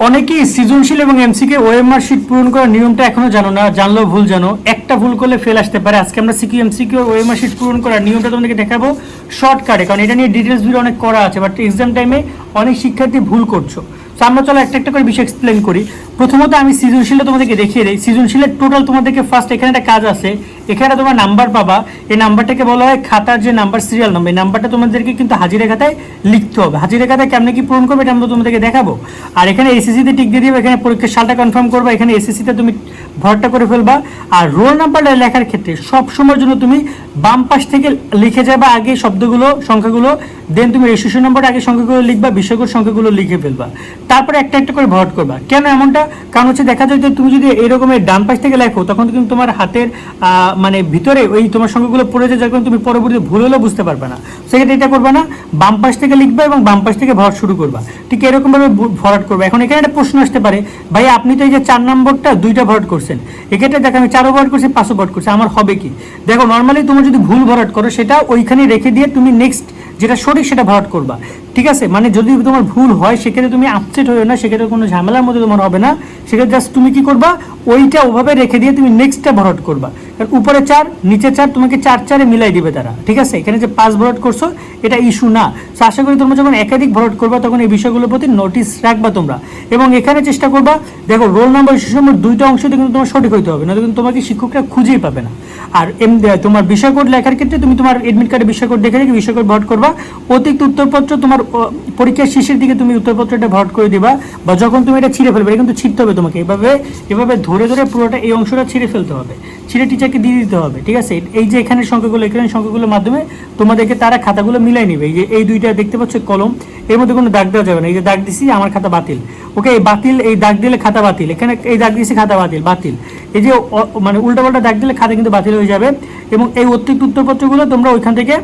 অনেকেই সৃজনশীল এবং এমসিকে ওএমআর শিট পূরণ করার নিয়মটা এখনও জানো না, জানলেও ভুল জানো। একটা ভুল করলে ফেল আসতে পারে। আজকে আমরা সিকিউ, এমসিকিউ, ওএমআর শিট পূরণ করার নিয়মটা তোমাদেরকে দেখাবো শর্টকাটে কারণ এটা নিয়ে ডিটেলস ভিডিও অনেক করা আছে বাট এক্সাম টাইমে অনেক শিক্ষার্থী ভুল করছ। তো আমরা চলো একটা একটা করে বিষয় এক্সপ্লেন করি। প্রথমত আমি সৃজনশীলটা তোমাদেরকে দেখিয়ে দিই। সৃজনশীলের টোটাল তোমাদেরকে ফার্স্ট এখানে একটা কাজ আছে। এখানে তোমার নাম্বার পাবা। এই নাম্বারটাকে বলা হয় খাতার যে নাম্বার সিরিয়াল নাম্বার এই নাম্বারটা তোমাদেরকে কিন্তু হাজিরা খাতায় লিখতে হবে। হাজিরা খাতায় কেমনে কি পূরণ করবে এটা আমরা তোমাদেরকে দেখাবো। আর এখানে এসএসসিতে টিক দিয়ে দিবে, এখানে পরীক্ষার সালটা কনফার্ম করবা। এখানে এসএসসিতে তুমি ভরটা করে ফেলবা। আর রোল নাম্বারটা লেখার ক্ষেত্রে সব সময়ের জন্য তুমি বাম পাশ থেকে লিখে যাবা আগে শব্দগুলো, সংখ্যাগুলো। দেন তুমি রেজিস্ট্রেশন নাম্বার আগে সংখ্যাগুলো লিখবা, বিষয়গুলো, সংখ্যাগুলো লিখে ফেলবা। তারপরে একটা একটা করে ভরাট করবা। কেন এমনটা? কারণ হচ্ছে দেখা যায় যে তুমি যদি এরকমের ডান পাশ থেকে লেখো, তখন কিন্তু তোমার হাতের মানে ভিতরে ওই তোমার সংখ্যাগুলো পড়ে যায় যখন তুমি পরবর্তীতে ভুল হলেও বুঝতে পারবে না। সেক্ষেত্রে এটা করবে না, বাম পাশ থেকে লিখবে এবং বাম পাশ থেকে ভরাট শুরু করবা। ঠিক এরকমভাবে ভরাট করবে। এখন এখানে একটা প্রশ্ন আসতে পারে ভাই আপনি তো এই যে চার নম্বরটা দুইটা ভরাট করছেন। এক্ষেত্রে দেখো, আমি চারও ভরাট করছি, পাঁচও ভরাট করছি, আমার হবে কি? দেখো নর্মালি তুমি যদি ভুল ভরাট করো, সেটা ওইখানে রেখে দিয়ে তুমি নেক্সট যেটা সঠিক সেটা ভরাট করবা। ঠিক আছে? মানে যদি তোমার ভুল হয়, সেক্ষেত্রে তুমি আপসেট হয়ে না, সেক্ষেত্রে কোনো ঝামেলার মধ্যে তোমার হবে না। সেক্ষেত্রে জাস্ট তুমি কি করবা? ওইটা ওভাবে রেখে দিয়ে তুমি নেক্সটটা ভরাট করবা। কারণ উপরে চার, নিচে চার, তোমাকে চার চারে মিলাই দিবে তারা। ঠিক আছে? এখানে যে পাঁচ ভরাট করছ, এটা ইস্যু না। তো আশা করি তোমরা যখন একাধিক ভরাট করবা, তখন এই বিষয়গুলোর প্রতি নোটিস রাখবা তোমরা। এবং এখানে চেষ্টা করবা, দেখো রোল নাম্বার ইস্যু নম্বর দুইটা অংশতে কিন্তু তোমার সঠিক হইতে হবে না কিন্তু তোমাকে শিক্ষকরা খুঁজেই পাবে না। আর এম তোমার বিষয় কোড লেখার ক্ষেত্রে তুমি তোমার এডমিট কার্ডে বিষয় কোড দেখে রেখে বিষয় কোড ভরাট করবা। অতিরিক্ত উত্তরপত্র তোমার পরীক্ষার শেষের দিকে তুমি উত্তরপত্রটা ভরাট করে দিবা বা যখন তুমি এটা ছিঁড়ে ফেলবে, এটা কিন্তু ছিঁড়তে হবে তোমাকে। এভাবে এভাবে ধরে ধরে পুরোটা এই অংশটা ছিঁড়ে ফেলতে হবে। ছিঁড়ে টিচারকে দিয়ে দিতে হবে, ঠিক আছে? এই যে এখানে সংখ্যাগুলো এখানে সংখ্যাগুলোর মাধ্যমে তোমাদেরকে তারা খাতাগুলো মিলাই নেবে। এই যে এই দুইটা দেখতে পাচ্ছ কলম, এর মধ্যে কোনো দাগ দেওয়া যাবে না। এই যে দাগ দিছি, আমার খাতা বাতিল। ওকে, এই বাতিল, এই দাগ দিলে খাতা বাতিল। এখানে এই দাগ দিয়েছি, খাতা বাতিল বাতিল। এই যে মানে মানে উল্টাপাল্টা দাগ দিলে খাতা কিন্তু বাতিল হয়ে যাবে এবং এই অতিরিক্ত উত্তরপত্রগুলো তোমরা ওইখান থেকে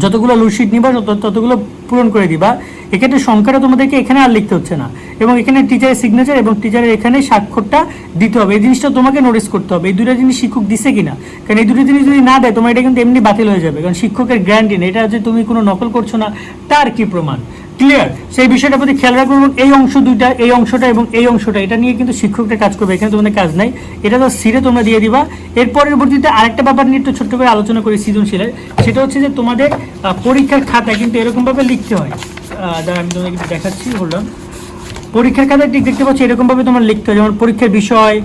যতগুলো লুডশিট নিবা ততগুলো পূরণ করে দিবা। এক্ষেত্রে সংখ্যাটা তোমাদেরকে এখানে আর লিখতে হচ্ছে না। এবং এখানে টিচারের সিগনেচার এবং টিচারের এখানে স্বাক্ষরটা দিতে হবে। এই জিনিসটা তোমাকে নোটিস করতে হবে। এই দুটো জিনিস শিক্ষক দিছে কিনা? কারণ এই দুটো জিনিস যদি না দেয়, তোমার এটা কিন্তু এমনি বাতিল হয়ে যাবে। কারণ শিক্ষকের গ্যারান্টি নেই। এটা যে তুমি কোনো নকল করছ না, তার কি প্রমাণ? ক্লিয়ার সেই বিষয়টার প্রতি খেয়াল রাখব এবং এই অংশ দুইটা, এই অংশটা এবং এই অংশটা, এটা নিয়ে কিন্তু শিক্ষকটা কাজ করবে। এখানে তোমাদের কাজ নাই। এটা তো সিরে তোমরা দিয়ে দিবা। এর পরবর্তীতে আরেকটা ব্যাপার নিয়ে একটু ছোট্ট করে আলোচনা করি সৃজনশীলের। সেটা হচ্ছে যে তোমাদের পরীক্ষার খাতায় কিন্তু এরকমভাবে লিখতে হয়। দাঁড়া আমি তোমাদেরকে একটু দেখাচ্ছি বললাম পরীক্ষার খাতায় ঠিক দেখতে পাচ্ছি এরকমভাবে তোমার লিখতে হয়। যেমন পরীক্ষার বিষয়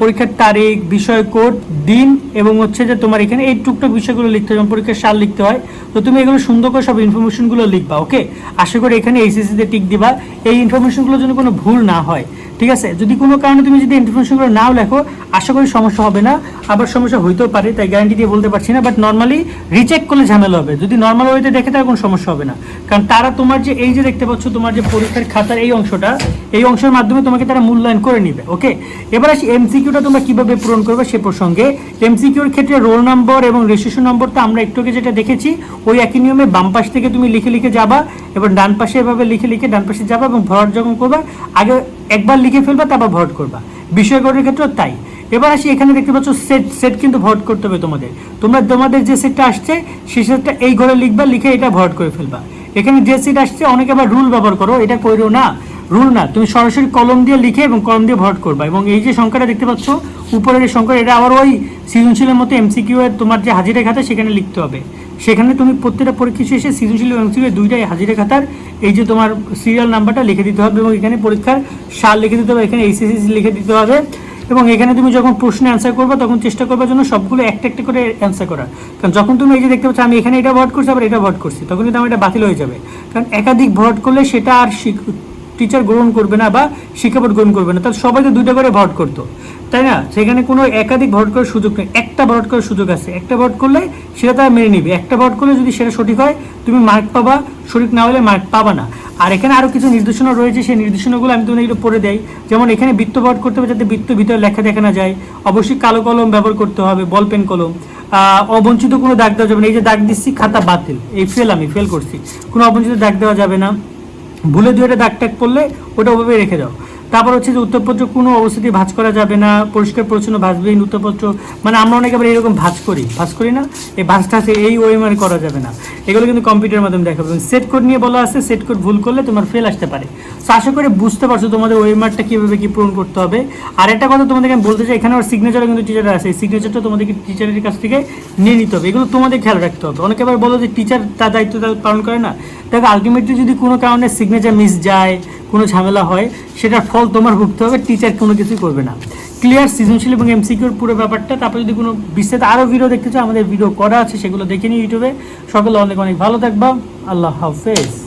পরীক্ষার তারিখ, বিষয় কোড, দিন এবং হচ্ছে যে তোমার এখানে এই টুকটাক বিষয়গুলো লিখতে হয় পরীক্ষার সাল লিখতে হয়। তো তুমি এগুলো সুন্দর করে সব ইনফরমেশনগুলো লিখবা ওকে আশা করি এখানে এইচএসসিতে টিক দিবা। এই ইনফরমেশনগুলোর জন্য কোনো ভুল না হয়, ঠিক আছে? যদি কোনো কারণে তুমি যদি ইনফরমেশনগুলো নাও লেখো, আশা করি সমস্যা হবে না। আবার সমস্যা হইতেও পারে, তাই গ্যারান্টি দিয়ে বলতে পারছি না বাট নর্মালি রিচেক করলে ঝামেলা হবে। যদি নর্মাল ওয়েতে দেখে তার কোনো সমস্যা হবে না। কারণ তারা তোমার যে, এই যে দেখতে পাচ্ছ, তোমার যে পরীক্ষার খাতার এই অংশটা, এই অংশের মাধ্যমে তোমাকে তারা মূল্যায়ন করে নিবে ওকে এবার আসি এমসিকিউটা তোমরা কীভাবে পূরণ করবে সে প্রসঙ্গে। এমসিকিউর ক্ষেত্রে রোল নম্বর এবং রেজিস্ট্রেশন নম্বরটা আমরা একটু আগে যেটা দেখেছি, ওই একই নিয়মে বাম পাশ থেকে তুমি লিখে লিখে যাবা এবং ডান পাশে এভাবে লিখে লিখে ডান পাশে যাবা এবং ভরাট যখন করবা, আগে একবার লিখে ফেলবা, তারপর ভরাট করবা। বিষয় কোডের ক্ষেত্রেও তাই। এবার আসি, এখানে দেখতে পাচ্ছ সেট সেট কিন্তু ভরাট করতে হবে তোমাদের। তোমরা তোমাদের যে সেটটা আসছে সেই সেটটা এই ঘরে লিখবা, লিখে এটা ভরাট করে ফেলবা। এখানে যে সেট আসছে, অনেকে আবার রুল ব্যবহার করো, এটা কইরো না। রুল না, তুমি সরাসরি কলম দিয়ে লিখে এবং কলম দিয়ে ভরাট করবা। এবং এই যে সংখ্যাটা দেখতে পাচ্ছ, উপরের এই সংখ্যা, এটা আবার ওই সৃজনশীলের মতো এমসিকিউ এর তোমার যে হাজিরা খাতা, সেখানে লিখতে হবে। সেখানে তুমি প্রত্যেকটা পরীক্ষা শেষে সৃজনশীল এবং এমসিকিউ দুইটাই হাজিরা খাতার এই যে তোমার সিরিয়াল নাম্বারটা লিখে দিতে হবে এবং এখানে পরীক্ষার সাল লিখে দিতে হবে, এখানে এইচএসসি লিখে দিতে হবে। এবং এখানে তুমি যখন প্রশ্নে অ্যান্সার করবে, তখন চেষ্টা করবার জন্য সবগুলো একটা একটা করে অ্যান্সার করার। কারণ যখন তুমি এই যে দেখতে পাচ্ছ, আমি এখানে এটা ভোট করছি, আবার এটা ভোট করছি, তখন কিন্তু আমার এটা বাতিল হয়ে যাবে। কারণ একাধিক ভোট করলে সেটা আর টিচার গ্রহণ করবে না বা শিক্ষা বোর্ড গ্রহণ করবে না, তাহলে সবাই তো দুইটা করে ভোট করতো, তাই না? সেখানে কোনো একাধিক ভোট করার সুযোগ নেই, একটা ভোট করার সুযোগ আছে, একটা ভোট করলে সেটা তারা মেনে নিবে, একটা ভোট করলে যদি সেটা সঠিক হয়, তুমি মার্ক পাবা, সঠিক না হলে মার্ক পাবা না। আর এখানে আরও কিছু নির্দেশনা রয়েছে, সেই নির্দেশনাগুলো আমি তোমাদের একটু পড়ে দেই। যেমন এখানে বৃত্ত ভোট করতে হবে যাতে বৃত্ত ভিতরে লেখা দেখানো যায়। অবশ্যই কালো কলম ব্যবহার করতে হবে, বল পেন কলম। অবঞ্চিত কোনো দাগ দেওয়া যাবে না, এই যে দাগ দিচ্ছি, খাতা বাতিল, এই ফেল আমি ফেল করছি। কোনো অবঞ্চিত দাগ দেওয়া যাবে না। ভুলে দিয়ে দাগ টাগ পড়লে ওটা ওভাবে রেখে দাও। তারপর হচ্ছে যে উত্তরপত্র কোনো অবস্থাতেই ভাঁজ করা যাবে না, পরিষ্কার, পরিচ্ছন্ন ভাঁজবেন উত্তরপত্র মানে আমরা অনেকে আবার এরকম ভাঁজ করি। ভাঁজ করি না, এই ভাঁজটা আছে এই ওএমআর করা যাবে না। এগুলো কিন্তু কম্পিউটারের মাধ্যমে দেখাবে সেট কোড নিয়ে বলা আছে, সেট কোড ভুল করলে তোমার ফেল আসতে পারে। তো আশা করে বুঝতে পারছ তোমাদের ওএমআরটা কীভাবে কি পূরণ করতে হবে। আর একটা কথা তোমাদেরকে আমি বলতে চাই এখানে আমার সিগনেচারও কিন্তু টিচার আছে। এই সিগনেচারটা তোমাদেরকে টিচারের কাছ থেকে নিয়ে নিতে হবে। এগুলো তোমাদের খেয়াল রাখতে হবে। অনেকে আবার বলো যে টিচার তার দায়িত্ব পালন করে না। দেখো আলটিমেটলি যদি কোনো কারণে সিগনেচার মিস যায় কোনো ঝামেলা হয়, সেটার ফল তোমার ভুগতে হবে টিচার কোনো কিছুই করবে না। ক্লিয়ার সৃজনশীল এবং এমসিকিউর পুরো ব্যাপারটা, তারপর যদি কোনো বিস্তারিত আরও ভিডিও দেখতে চাও, আমাদের ভিডিও করা আছে, সেগুলো দেখে নিই ইউটিউবে সকলে অনেক অনেক ভালো থাকবা। আল্লাহ হাফেজ।